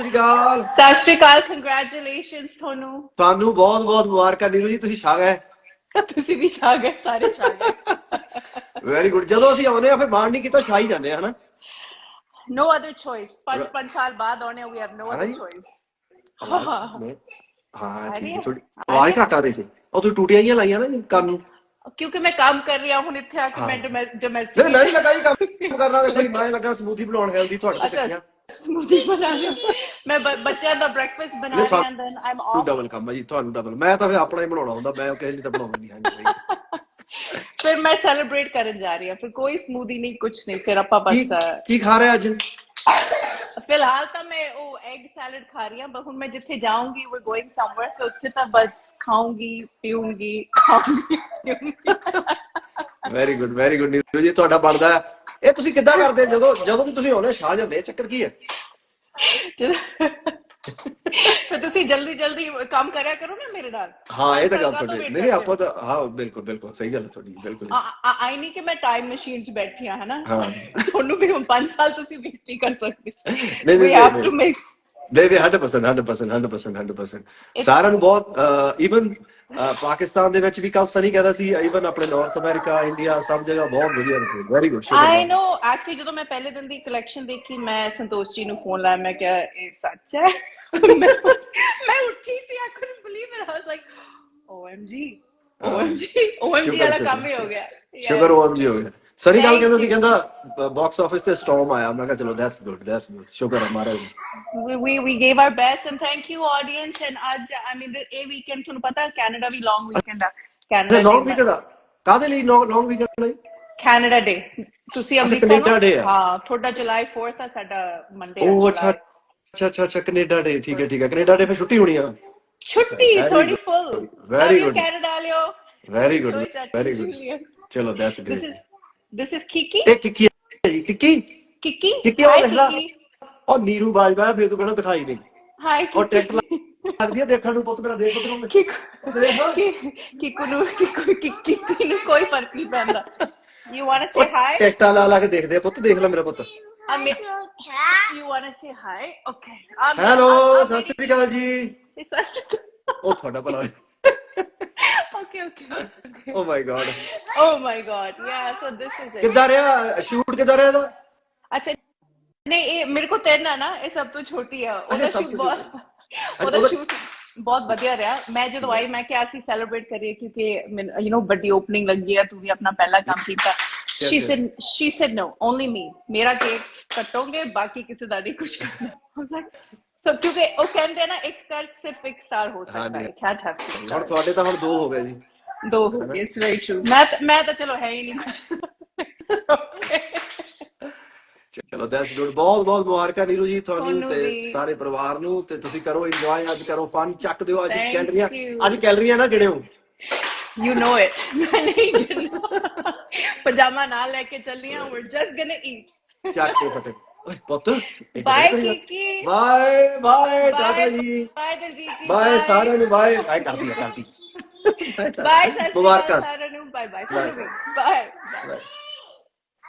ਸ੍ਰੀ ਅਕਾਲ। ਸਤਿ ਸ਼੍ਰੀ ਅਕਾਲ ਕੰਗ੍ਰੈਚੁਲੇਸ਼ਨਸ ਤੁਹਾਨੂੰ। ਤੁਹਾਨੂੰ ਬਹੁਤ ਬਹੁਤ ਮੁਬਾਰਕਾਂ ਨੀਰੂ ਜੀ ਤੁਸੀਂ ਛਾ ਗਏ। ਤੁਸੀਂ ਵੀ ਛਾ ਗਏ ਸਾਰੇ ਛਾ ਗਏ। ਵੈਰੀ ਗੁੱਡ ਜਦੋਂ ਅਸੀਂ ਆਉਂਦੇ ਆ ਫਿਰ ਮਾਣ ਨਹੀਂ ਕੀਤਾ ਛਾ ਹੀ ਜਾਂਦੇ ਆ ਹਨਾ? No other choice ਪੰਜ ਪੰਜ ਸਾਲ ਬਾਅਦ ਆਉਣੇ we have no other choice ਹਾਂ। ਠੀਕ ਹੈ? ਥੋੜੀ ਆਵਾਜ਼ ਘੱਟ ਆ ਰਹੀ ਸੀ। ਉਹ ਤੁਸੀਂ ਟੂਟੀਆਂ ਹੀ ਲਾਈਆਂ ਨਾ ਕੰਨ ਨੂੰ। ਕਿਉਂਕਿ ਮੈਂ ਕੰਮ ਕਰ ਰਹੀ ਹਾਂ ਹੁਣ ਇੱਥੇ ਆ ਕੇ ਮੈਂ। ਡੋਮੈਸਟਿਕ ਨਹੀਂ ਮੈਂ ਕੰਮ ਕਰਨਾ ਜੀ ਮੈਂ ਲੱਗਾ ਸਮੂਥੀ ਬਣਾਉਣ ਹੈਲਦੀ ਤੁਹਾਡੇ ਤੋਂ ਸਿੱਖਿਆ। ਸਮੂਦੀ ਬਣਾ। ਮੈਂ ਬੱਚਿਆਂ ਦਾ ਬ੍ਰੈਕਫਾਸਟ ਬਣਾ ਰਹੀ ਹਾਂ ਦੈਨ ਆਮ ਆਫ ਡਬਲ ਕੰਮ ਹੈ ਜੀ ਤੁਹਾਨੂੰ ਡਬਲ ਮੈਂ ਤਾਂ ਫਿਰ ਆਪਣਾ ਹੀ ਬਣਾਉਣਾ ਹੁੰਦਾ ਮੈਂ ਕਿਸੇ ਲਈ ਤਾਂ ਬਣਾਉਂਦਾ ਨਹੀਂ ਹਾਂਜੀ। ਫਿਰ ਮੈਂ ਸੈਲੀਬ੍ਰੇਟ ਕਰਨ ਜਾ ਰਹੀ ਹਾਂ ਫਿਰ ਕੋਈ ਸਮੂਦੀ ਨਹੀਂ ਕੁਝ ਨਹੀਂ ਫਿਰ ਆਪਾਂ ਬਸ ਕੀ ਖਾ ਰਹੇ ਅੱਜ ਫਿਲਹਾਲ ਤਾਂ ਮੈਂ ਉਹ ਐਗ ਸੈਲਡ ਖਾ ਰਹੀ ਹਾਂ ਪਰ ਹੁਣ ਮੈਂ ਜਿੱਥੇ ਜਾਊਂਗੀ ਵੀ ਗੋਇੰਗ ਸਮਵੇਅਰ ਸੋ ਉੱਥੇ ਤਾਂ ਬਸ ਖਾਊਂਗੀ ਪੀਊਂਗੀ ਖਾਊਂਗੀ ਪੀਊਂਗੀ very good very good Neeru ji ਤੁਹਾਡਾ ਬਣਦਾ ਹੈ। ਇਹ ਤੁਸੀਂ ਕਿੱਦਾਂ ਕਰਦੇ ਜਦੋਂ ਜਦੋਂ ਵੀ ਤੁਸੀਂ ਆਉਂਦੇ ਛਾ ਜਾਂਦੇ ਆ, ਚੱਕਰ ਕੀ ਹੈ? ਫਿਰ ਤੁਸੀਂ ਜਲਦੀ ਜਲਦੀ ਕੰਮ ਕਰਿਆ ਕਰੋ ਨਾ ਮੇਰੇ ਨਾਲ। ਹਾਂ ਇਹ ਤਾਂ ਗੱਲ ਤੁਹਾਡੀ ਨਹੀਂ ਨਹੀਂ ਆਪਾਂ ਤਾਂ ਹਾਂ ਬਿਲਕੁਲ ਬਿਲਕੁਲ ਸਹੀ ਗੱਲ ਤੁਹਾਡੀ ਬਿਲਕੁਲ। ਆਈ ਨਹੀਂ ਕਿ ਮੈਂ ਟਾਈਮ ਮਸ਼ੀਨ 'ਚ ਬੈਠੀ ਹਾਂ ਹਨਾ? ਹਾਂ। ਤੁਹਾਨੂੰ ਵੀ ਹੁਣ 5 ਸਾਲ ਤੁਸੀਂ ਵੇਟ ਨਹੀਂ ਕਰ ਸਕਦੇ ਨਹੀਂ, ਨਹੀਂ, ਨਹੀਂ। to make ਨਹੀਂ ਨਹੀਂ 100% 100% 100% 100% ਸਾਰਿਆਂ ਨੂੰ ਬਹੁਤ ਇਵਨ ਪਾਕਿਸਤਾਨ ਦੇ ਵਿੱਚ ਵੀ ਕੱਲ ਸਨੀ ਕਹਿੰਦਾ ਸੀ ਇਵਨ ਆਪਣੇ ਨਾਰਥ ਅਮਰੀਕਾ ਇੰਡੀਆ ਸਭ ਜਗ੍ਹਾ ਬਹੁਤ ਵਧੀਆ ਰਹੇ very good I know actually ਜਦੋਂ ਮੈਂ ਪਹਿਲੇ ਦਿਨ ਦੀ ਕਲੈਕਸ਼ਨ ਦੇਖੀ ਮੈਂ ਸੰਤੋਸ਼ ਜੀ ਨੂੰ ਫੋਨ ਲਾਇਆ ਮੈਂ ਕਿਹਾ ਇਹ ਸੱਚ ਹੈ? ਮੈਂ ਉੱਠੀ ਸੀ ਆਈ couldn't believe it. I was like OMG OMG OMG ਵਾਲਾ ਕੰਮ ਹੀ ਹੋ ਗਿਆ। ਸ਼ੁਗਰ ਓਐਮਜੀ ਹੋ ਗਿਆ। ਸਨੀ ਗੱਲ ਕਹਿੰਦਾ ਸੀ. ਕਹਿੰਦਾ ਬਾਕਸ ਆਫਿਸ ਤੇ ਸਟਾਰਮ ਆਇਆ। ਮੈਂ ਕਿਹਾ ਚਲੋ ਦੈਟਸ ਗੁੱਡ ਦੈਟਸ ਗੁੱਡ ਸ਼ੁਕਰ ਹੈ ਮਹਾਰਾਜ we, we we gave our best and thank you audience. And ਅੱਜ mean the ਇਹ weekend ਤੁਹਾਨੂੰ ਪਤਾ ਕੈਨੇਡਾ ਵੀ long weekend ਆ। ਕੈਨੇਡਾ ਲੌਂਗ ਵੀਕਐਂਡ ਕਾਦੇ ਲਈ ਲੌਂਗ ਵੀਕਐਂਡ ਲਈ ਕੈਨੇਡਾ ਡੇ ਤੁਸੀਂ ਅਮਰੀਕਾ ਆ। ਹਾਂ ਤੁਹਾਡਾ ਜੁਲਾਈ 4th ਆ ਸਾਡਾ ਮੰਡੇ ਉਹ ਅੱਛਾ ਅੱਛਾ ਅੱਛਾ ਅੱਛਾ ਕੈਨੇਡਾ ਡੇ ਠੀਕ ਹੈ ਠੀਕ ਹੈ। ਕੈਨੇਡਾ ਡੇ ਫਿਰ ਛੁੱਟੀ ਹੋਣੀ ਆ। ਛੁੱਟੀ ਥੋੜੀ. Full Very good. ਕੈਨੇਡਾ ਲਿਓ ਵੈਰੀ ਗੁੱਡ ਵੈਰੀ ਗੁੱਡ। ਚਲੋ that's good is this is Kiki. ਇਹ ਕਿੱਕੀ ਹੈ ਜੀ ਕਿੱਕੀ Kiki. ਕਿੱਕੀ Hi ਉਹ ਦੇਖ ਲਾ Kiki. ਉਹ ਨੀਰੂ ਬਾਜਵਾ ਫੇਰ ਤੂੰ ਕਹਿੰਦਾ ਦਿਖਾਈ ਨਹੀਂ Hi ਉਹ Kiki. ਟਿਕਟ ਲੱਗਦੀ ਹੈ ਦੇਖਣ ਨੂੰ ਪੁੱਤ ਮੇਰਾ ਦੇਖ ਪੁੱਤ ਨੂੰ Kiku. ਦੇਖ Ki- Kiku ਨੂੰ Kiku Kiki ਨੂੰ ਕੋਈ ਫ਼ਰਕ ਨਹੀਂ ਪੈਂਦਾ. You want to say hi? ਟਿਕਟਾਂ ਲਾ ਲਾ ਕੇ ਦੇਖਦੇ ਆ ਪੁੱਤ ਦੇਖ ਲੈ ਮੇਰਾ ਪੁੱਤ ਹੈਲੋ ਸਤਿ ਸ੍ਰੀ ਅਕਾਲ ਜੀ Say ਸਤਿ ਸ਼੍ਰੀ ਅਕਾਲ. ਉਹ ਤੁਹਾਡਾ ਭਲਾ okay, okay. okay. Oh my god. Oh my god. Yeah, so this is it. ਕਿੱਦਾਂ ਰਿਹਾ ਸ਼ੂਟ ਕਿੱਦਾਂ ਰਿਹਾ ਇਹਦਾ ਅੱਛਾ ਨਹੀਂ ਇਹ ਮੇਰੇ ਕੋ ਤੈਰਨਾ ਨਾ ਇਹ ਸਭ ਤੋਂ ਛੋਟੀ ਆ ਉਹਦਾ ਸ਼ੂਟ ਬਹੁਤ ਉਹਦਾ ਸ਼ੂਟ ਬਹੁਤ ਵਧੀਆ ਰਿਹਾ ਮੈਂ ਜਦੋਂ ਆਈ ਮੈਂ ਕਿਹਾ ਅਸੀਂ ਸੈਲੀਬ੍ਰੇਟ ਕਰੀਏ ਕਿਉਂਕਿ ਯੂ نو ਵੱਡੀ ਓਪਨਿੰਗ ਲੱਗੀ ਆ ਤੂੰ ਵੀ ਆਪਣਾ ਪਹਿਲਾ ਕੰਮ ਕੀਤਾ she said she said no only me ਮੇਰਾ ਕੇਕ ਕੱਟੋਗੇ ਬਾਕੀ ਕਿਸੇ ਦਾ ਨਹੀਂ ਕੁਝ ਕਰਨਾ ਹੋ ਸਕਦਾ ਸੋ ਕਿਉਂਕਿ ਉਹ ਕਹਿੰਦੇ ਨਾ ਇੱਕ ਕਰ ਸਿਰਫ ਇੱਕ ਹੋ ਸਕਦਾ। ਹੈ। ਕੈਟ ਹੈਵ ਟੂ ਹੁਣ ਤੁਹਾਡੇ ਤਾਂ ਹੁਣ ਦੋ ਹੋ ਗਏ ਜੀ। ਦੋ ਹੋ ਗਏ ਇਟਸ ਵੈਰੀ ਟਰੂ ਮੈਂ ਮੈਂ ਤਾਂ ਚਲੋ ਹੈ ਹੀ ਨਹੀਂ ਕੁਝ ਚਲੋ ਦੈਟਸ ਗੁੱਡ ਬਹੁਤ ਬਹੁਤ ਮੁਬਾਰਕਾਂ ਨੀਰੂ ਜੀ ਤੁਹਾਨੂੰ ਤੇ ਵੀ। ਸਾਰੇ ਪਰਿਵਾਰ ਨੂੰ ਤੇ ਤੁਸੀਂ ਕਰੋ ਇੰਜੋਏ ਅੱਜ ਕਰੋ ਫਨ ਚੱਕ ਦਿਓ ਅੱਜ ਕੈਲਰੀਆਂ. ਅੱਜ ਕੈਲਰੀਆਂ ਨਾ ਗਿਣਿਓ। You know it. ਮੈਂ ਨਹੀਂ ਗਿਣਨਾ। ਪਜਾਮਾ ਨਾਲ ਲੈ ਕੇ ਚੱਲੀ ਆ we're just gonna eat. ਚੱਕ ਕੇ ਫਟੇ। ਓਏ ਪੁੱਤ Bye, Kiki. Bye bye Tata ਜੀ ਬਾਏ ਦਲਜੀਤ ਜੀ ਬਾਏ ਸਾਰਿਆਂ ਨੂੰ ਬਾਏ। ਬਾਏ ਕਰਦੀ ਆ ਕਰਦੀ। ਬਾਏ ਮੁਬਾਰਕਾਂ। ਸਾਰਿਆਂ ਨੂੰ। Bye bye. ਬਾਏ.